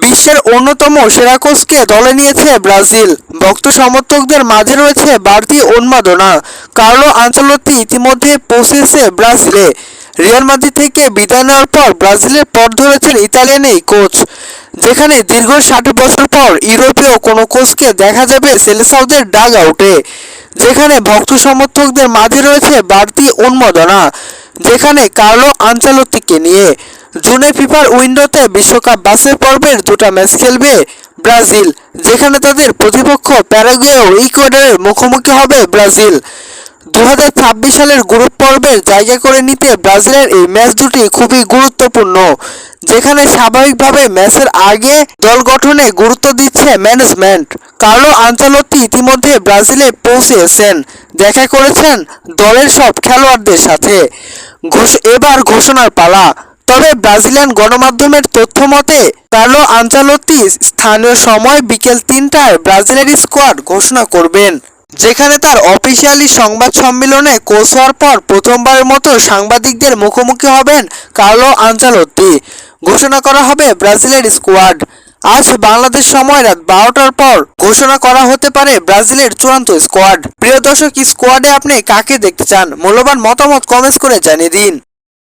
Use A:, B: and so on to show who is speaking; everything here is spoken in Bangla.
A: বিশ্বের অন্যতম সেরা কোচকে দলে নিয়েছে ব্রাজিল। ভক্ত সমর্থকদের মাঝে রয়েছে বাড়তি উন্মাদনা। কার্লো আঞ্চলত্তি ইতিমধ্যে পৌঁছেছে ব্রাজিলে। রিয়াল মাদ্রিদ থেকে বিদায় নেওয়ার পর ব্রাজিলের পথ ধরেছেন ইতালিয়ান এই কোচ। যেখানে দীর্ঘ ষাট বছর পর ইউরোপীয় কোনো কোচকে দেখা যাবে সেলেসাউদের ডাগ আউটে। যেখানে ভক্ত সমর্থকদের মাঝে রয়েছে বাড়তি উন্মাদনা। যেখানে কার্লো আঞ্চলতিকে নিয়ে। জুনে ফিফার উইন্ডোতে বিশ্বকাপ বাছাই পর্বের দুটো ম্যাচ খেলবে ব্রাজিল, যেখানে তাদের প্রতিপক্ষ প্যারাগুয়ে ও ইকুয়েডরের মুখোমুখি হবে ব্রাজিল। দু হাজার ছাব্বিশ সালের গ্রুপ পর্বের জায়গা করে নিতে ব্রাজিলের এই ম্যাচ দুটি খুবই গুরুত্বপূর্ণ, যেখানে স্বাভাবিকভাবে ম্যাচের আগে দল গঠনে গুরুত্ব দিচ্ছে ম্যানেজমেন্ট। কার্লো আঞ্চলত্তি ইতিমধ্যে ব্রাজিলে পৌঁছেছেন, দেখা করেছেন দলের সব খেলোয়াড়দের সাথে। ঘোষ, এবার ঘোষণার পালা। তবে ব্রাজিলিয়ান গণমাধ্যমের তথ্য মতে, কার্লো আঞ্চালত্তি স্থানীয় সময় বিকেল তিনটায় ব্রাজিলের স্কোয়াড ঘোষণা করবেন, যেখানে তার অফিসিয়ালি সংবাদ সম্মেলনে কোচ হওয়ার পর প্রথমবারের মতো সাংবাদিকদের মুখোমুখি হবেন কার্লো আঞ্চালত্তি ঘোষণা করা হবে ব্রাজিলের স্কোয়াড। আজ বাংলাদেশ সময় রাত বারোটার পর ঘোষণা করা হতে পারে ব্রাজিলের চূড়ান্ত স্কোয়াড। প্রিয় দর্শক, স্কোয়াডে আপনি কাকে দেখতে চান? মূল্যবান মতামত কমেন্টস করে জানিয়ে দিন।